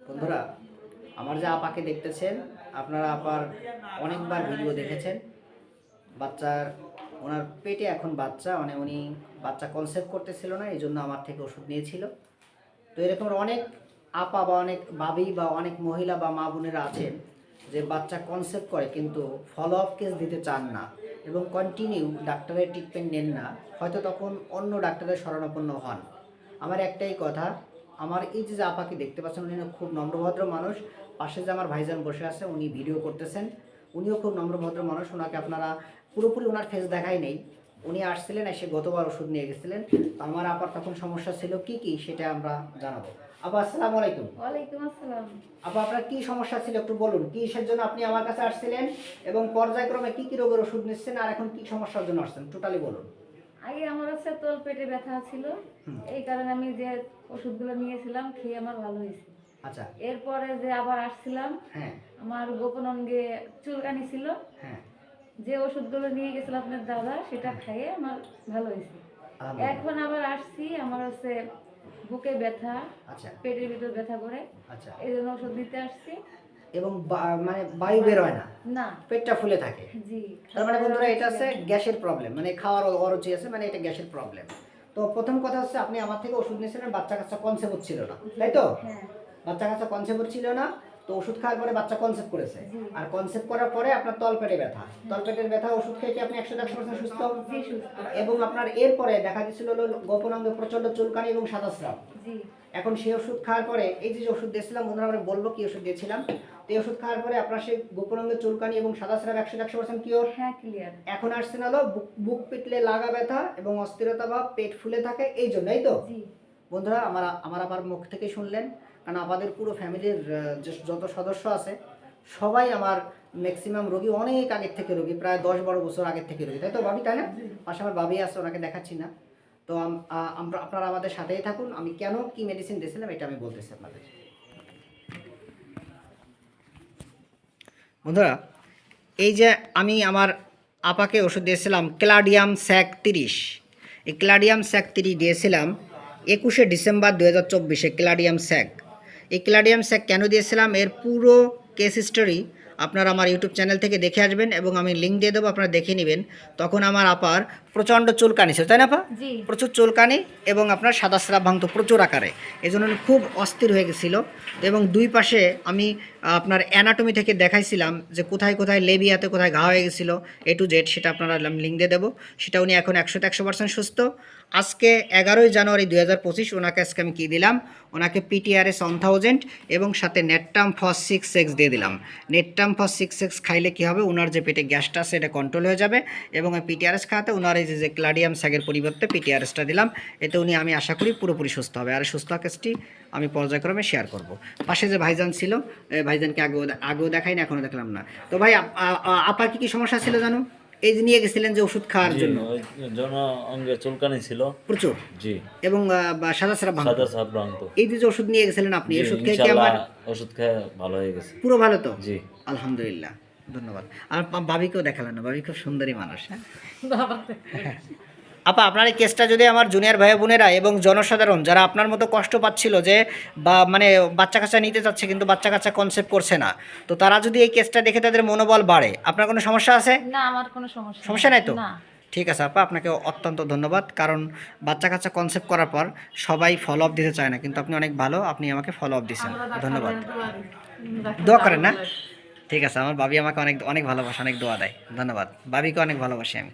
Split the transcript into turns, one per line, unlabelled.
বন্ধুরা, আমার যে আপাকে দেখতেছেন, আপনারা আপার অনেকবার ভিডিও দেখেছেন। বাচ্চার, ওনার পেটে এখন বাচ্চা মানে উনি বাচ্চা কনসেপ্ট করতেছিল না, এই জন্য আমার থেকে ওষুধ নিয়েছিল। তো এরকম অনেক আপা বা অনেক বাবি বা অনেক মহিলা বা মা বোনেরা আছেন যে বাচ্চা কনসেপ্ট করে, কিন্তু ফলো আপ কেস দিতে চান না এবং কন্টিনিউ ডাক্তারের ট্রিটমেন্ট নেন না। হয়তো তখন অন্য ডাক্তারের শরণাপন্ন হন। আমার একটাই কথা আমার এই যে আপাকে দেখতে পাচ্ছেন উনি খুব নম্রভদ্র মানুষ। পাশে যে আমার ভাইজান বসে আছে উনি ভিডিও করতেছেন। উনিও খুব নম্রভদ্র মানুষ ওনাকে আপনারা পুরোপুরি ওনার ফেস দেখাই নেই। উনি আসছিলেন এসে গতবার ওষুধ নিয়ে গেছিলেন। তো আমার আপার তখন সমস্যা ছিল কি কি সেটা আমরা জানাব। আপা আসসালামু আলাইকুম।
ওয়ালাইকুম আসসালাম।
আপা আপনার কি সমস্যা ছিল একটু বলুন? কিসের জন্য আপনি আমার কাছে আসছিলেন? এবং পর্যায়ক্রমে কি কি রোগের ওষুধ নিচ্ছেন? আর এখন কি সমস্যার জন্য আসছেন? টোটালি বলুন।
আগে আমার হচ্ছে তোল পেটে ব্যথা ছিল। এই কারণে আমি যে ওষুধগুলো নিয়েছিলাম খেয়ে আমার ভালো হয়েছে।
আচ্ছা।
এরপরে যে আবার আসছিলাম
হ্যাঁ।
আমার গোপন অঙ্গে চুলকানি ছিল।
হ্যাঁ।
যে ওষুধগুলো নিয়ে গেছিল আপনার দাদা সেটা খাইয়ে আমার ভালো হয়েছে। এখন আবার আসছি আমার হচ্ছে বুকে ব্যথা
আচ্ছা।
পেটের ভিতর ব্যথা করে।
আচ্ছা।
এই জন্য ওষুধ নিতে আসছি।
এবং মানে বায়ু বের হয় না।
না।
পেটটা ফুলে থাকে।
জি।
তার মানে বন্ধুরা এটা আছে গ্যাসের প্রবলেম মানে খাওয়ার অরুচি আছে মানে এটা গ্যাসের প্রবলেম তো প্রথম কথা হচ্ছে আপনি আমার থেকে ওষুধ নিয়েছিলেন বাচ্চা কাচ্চা কনসেপ্ট ছিল না। তাই তো?
হ্যাঁ।
বাচ্চা কাচ্চা কনসেপ্ট ছিল না তো ওষুধ খাওয়ার পরে বাচ্চা কনসেপ্ট করেছে। আর কনসেপ্ট করার পরে আপনার তলপেটে ব্যথা। তলপেটের ব্যথা ওষুধ খেয়ে কি আপনি একশো একশো পার্সেন্ট সুস্থ? এবং আপনার এরপরে দেখা গেছিল হলো গোপনাঙ্গে প্রচণ্ড চুলকানি এবং সাদা স্রাব। এখন সেই ওষুধ খাওয়ার পরে এই যে ওষুধ দিয়েছিলাম বন্ধুরা আমরা বলব কি ওষুধ দিয়েছিলাম। তো এই ওষুধ খাওয়ার পরে আপনার সেই গোপনাঙ্গে চুলকানি এবং সাদা স্রাব একশো একশো পার্সেন্ট কিওর
হ্যাঁ ক্লিয়ার
এখন আসছে না হলো বুক বুক পিটলে লাগা ব্যথা এবং অস্থিরতা বা পেট ফুলে থাকে এই জন্যই তো। বন্ধুরা আমার আমার আবার মুখ থেকে শুনলেন। কারণ আমাদের পুরো ফ্যামিলির যে যত সদস্য আছে, সবাই আমার ম্যাক্সিমাম রোগী, অনেক আগের থেকে রোগী, প্রায় দশ বারো বছর আগের থেকে রোগী। তাই তো ভাবি? তাই না? পাশে আমার বাবি আছে, ওনাকে দেখাচ্ছি না। তো আমরা, আপনারা আমাদের সাথেই থাকুন। আমি কেন কি মেডিসিন দিয়েছিলাম, এটা আমি বলতেছি আপনাদের। বন্ধুরা, এই যে আমি আমার আপাকে ওষুধ দিয়েছিলাম, ক্লাডিয়াম স্যাক তিরিশ। এই ক্লাডিয়াম স্যাক তিরিশ দিয়েছিলাম, একুশে ডিসেম্বর দু হাজার চব্বিশে ক্লাডিয়াম স্যাক। এই ক্লাডিয়াম স্যাক কেন দিয়েছিলাম? এর পুরো কেস হিস্টোরি আপনারা আমার ইউটিউব চ্যানেল থেকে দেখে আসবেন এবং আমি লিঙ্ক দিয়ে দেবো, আপনারা দেখে নেবেন। তখন আমার আপার প্রচণ্ড চুলকানি ছিল তাই না
জি।
প্রচুর চুলকানি এবং আপনার সাদা স্রাব ভাঙতো প্রচুর আকারে। এই জন্য খুব অস্থির হয়ে গেছিল এবং দুই পাশে আমি আপনার অ্যানাটমি থেকে দেখাইছিলাম যে কোথায় কোথায় লেবিয়াতে কোথায় ঘা হয়ে গেছিল এ টু জেড সেটা আপনারা আমি লিঙ্ক দিয়ে দেবো। সেটা উনি এখন একশোতে একশো পার্সেন্ট সুস্থ। আজকে এগারোই জানুয়ারি দুই হাজার পঁচিশ ওনাকে আজকে আমি কী দিলাম? ওনাকে পিটিআরএস ওয়ান থাউজেন্ড এবং সাথে নেটটাম ফস সিক্স এক্স দিয়ে দিলাম। নেটটাম ফস সিক্স এক্স খাইলে কী হবে? ওনার যে পেটে গ্যাসটা আছে এটা কন্ট্রোল হয়ে যাবে এবং পিটিআরএস খাওয়াতে ওনার এই যে ক্লাডিয়াম স্যাগের পরিবর্তে পিটিআরএসটা দিলাম এতে উনি আমি আশা করি পুরোপুরি সুস্থ হবে আর সুস্থ কেসটি আমি পর্যায়ক্রমে শেয়ার করব পাশে যে ভাইজান ছিল ভাইজানকে আগেও আগেও দেখাই না এখনও দেখলাম না তো ভাই আপার কি কি সমস্যা ছিল জানো এই যে নিয়ে গেছিলেন যে ওষুধ খাওয়ার জন্য
ওই জন অঙ্গে চুলকানি ছিল।
প্রচুর?
জি।
এবং সাদা ভাঙতো?
সাদা ভ্রান্ত
এই যে ওষুধ নিয়ে গেছিলেন আপনি ওষুধ খেয়ে কি আমার
ওষুধ খেয়ে ভালো হয়ে গেছে।
পুরো ভালো তো?
জি।
আলহামদুলিল্লাহ। ধন্যবাদ। আর ভাবিকেও দেখালেন না ভাবি খুব সুন্দরী মানুষ। হ্যাঁ আপা আপনার এই কেসটা যদি আমার জুনিয়র ভাই বোনেরা এবং জনসাধারণ যারা আপনার মতো কষ্ট পাচ্ছিল যে বা মানে বাচ্চা কাচ্চা নিতে চাচ্ছে কিন্তু বাচ্চা কাচ্চা কনসেপ্ট করছে না তো তারা যদি এই কেসটা দেখে তাদের মনোবল বাড়ে আপনার কোনো সমস্যা আছে?
না আমার কোনো সমস্যা
সমস্যা নাই তো? ঠিক আছে আপা আপনাকে অত্যন্ত ধন্যবাদ কারণ বাচ্চা কাচ্চা কনসেপ্ট করার পর সবাই ফলো আপ দিতে চায় না কিন্তু আপনি অনেক ভালো আপনি আমাকে ফলো আপ দিচ্ছেন ধন্যবাদ। দোয়া করেন না? ঠিক আছে, আমার বাবি আমাকে অনেক অনেক ভালোবাসে, অনেক দোয়া দেয়। ধন্যবাদ। বাবিকে অনেক ভালোবাসি আমি।